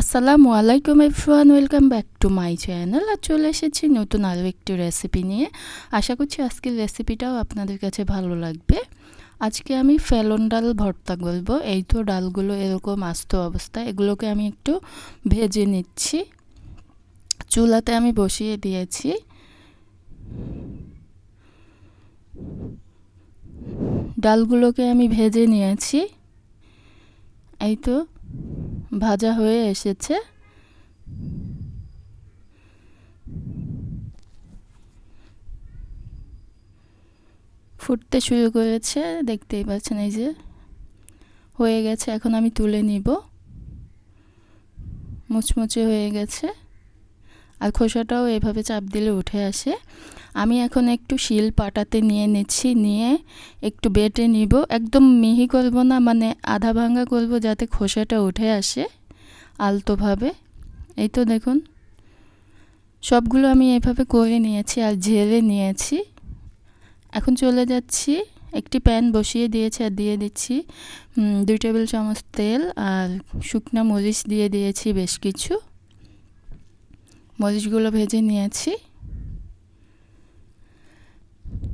আসসালামু আলাইকুম everyone, welcome back to my channel. আর চলে এসেছি নতুন আরও একটি রেসিপি নিয়ে। আশা করছি আজকের রেসিপিটাও আপনাদের কাছে ভালো লাগবে। আজকে আমি ফেলন ডাল ভর্তা করব। এই তো ডালগুলো এরকম আস্ত অবস্থা, এগুলোকে আমি একটু ভেজে নিচ্ছি। চুলাতে আমি বসিয়ে দিয়েছি। ডালগুলোকে আমি ভেজে নিয়েছি। এই তো ভাজা হয়ে এসেছে। ফুটতে শুরু করেছে, দেখতেই পাচ্ছেন এই যে। হয়ে গেছে, এখন আমি তুলে নিব। মুচমুচে হয়ে গেছে। আর খোসাটাও এভাবে চাপ দিলে উঠে আসে। আমি এখন একটু শিল পাটাতে নিয়ে নিচ্ছি, নিয়ে একটু বেটে নিব। একদম মিহি করব না মানে আধা ভাঙ্গা করব যাতে খোসাটা উঠে আসে আলতোভাবে। এই তো দেখুন। সবগুলো আমি এভাবে করে নিয়েছি আর ঝেড়ে নিয়েছি। এখন চলে যাচ্ছি। একটি প্যান বসিয়ে দিয়েছি আর দিয়ে দিচ্ছি দুই টেবিল চামচ তেল আর শুকনা মরিচ দিয়ে দিয়েছি বেশ কিছু। মরিচগুলো ভেজে নিয়েছি।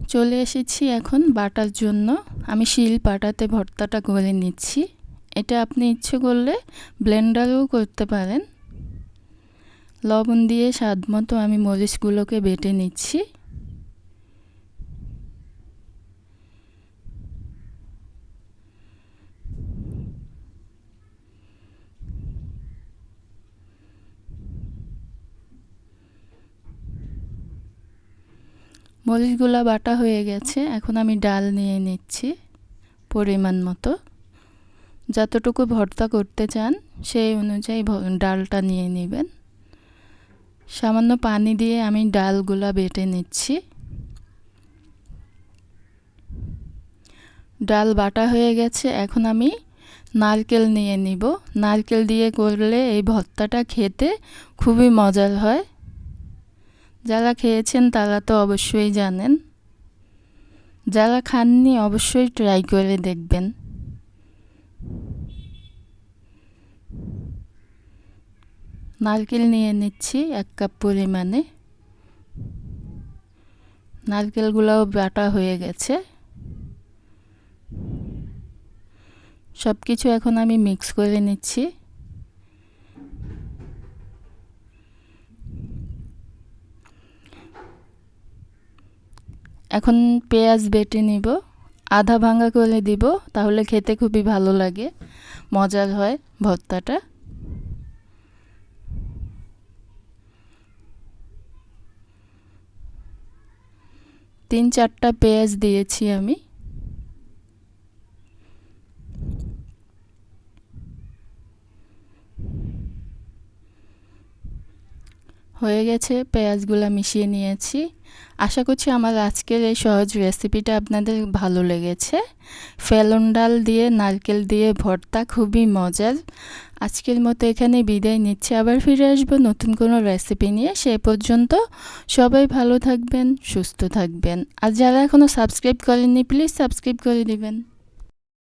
চলে এসেছি এখন বাটার জন্য। আমি শিল পাটাতে ভর্তাটা করে নিচ্ছি। এটা আপনি ইচ্ছে করলে ব্লেন্ডারেও করতে পারেন। লবণ দিয়ে স্বাদ মতো আমি মরিচগুলোকে বেটে নিচ্ছি। মরিচগুলা বাটা হয়ে গেছে, এখন আমি ডাল নিয়ে নিচ্ছি পরিমাণ মতো। যতটুকু ভর্তা করতে চান, সেই অনুযায়ী ডালটা নিয়ে নেবেন। সামান্য পানি দিয়ে আমি ডালগুলা বেটে নিচ্ছি। ডাল বাটা হয়ে গেছে, এখন আমি নারকেল নিয়ে নিব। নারকেল দিয়ে করলে এই ভর্তাটা খেতে খুবই মজার হয়। যারা খেয়েছেন তারা তো অবশ্যই জানেন। যারা খাননি অবশ্যই ট্রাই করে দেখবেন। নারকেল নিয়ে নিচ্ছি এক কাপ পরিমাণে। নারকেলগুলোও বাটা হয়ে গেছে। সব কিছু এখন আমি মিক্স করে নিচ্ছি। এখন পেঁয়াজ বেটে নিব, আধা ভাঙা করে দিব, তাহলে খেতে খুবই ভালো লাগে, মজার হয় ভর্তাটা। তিন চারটা পেঁয়াজ দিয়েছি আমি। হয়ে গেছে, পেঁয়াজগুলো মিশিয়ে নিয়েছি। আশা করছি আমার আজকের এই সহজ রেসিপিটা আপনাদের ভালো লেগেছে। ফেলন ডাল দিয়ে, নারকেল দিয়ে ভর্তা খুবই মজার। আজকের মতো এখানে বিদায় নিচ্ছে। আবার ফিরে আসব নতুন কোনো রেসিপি নিয়ে। সে পর্যন্ত সবাই ভালো থাকবেন, সুস্থ থাকবেন। আর যারা এখনও সাবস্ক্রাইব করেননি প্লিজ সাবস্ক্রাইব করে দিবেন।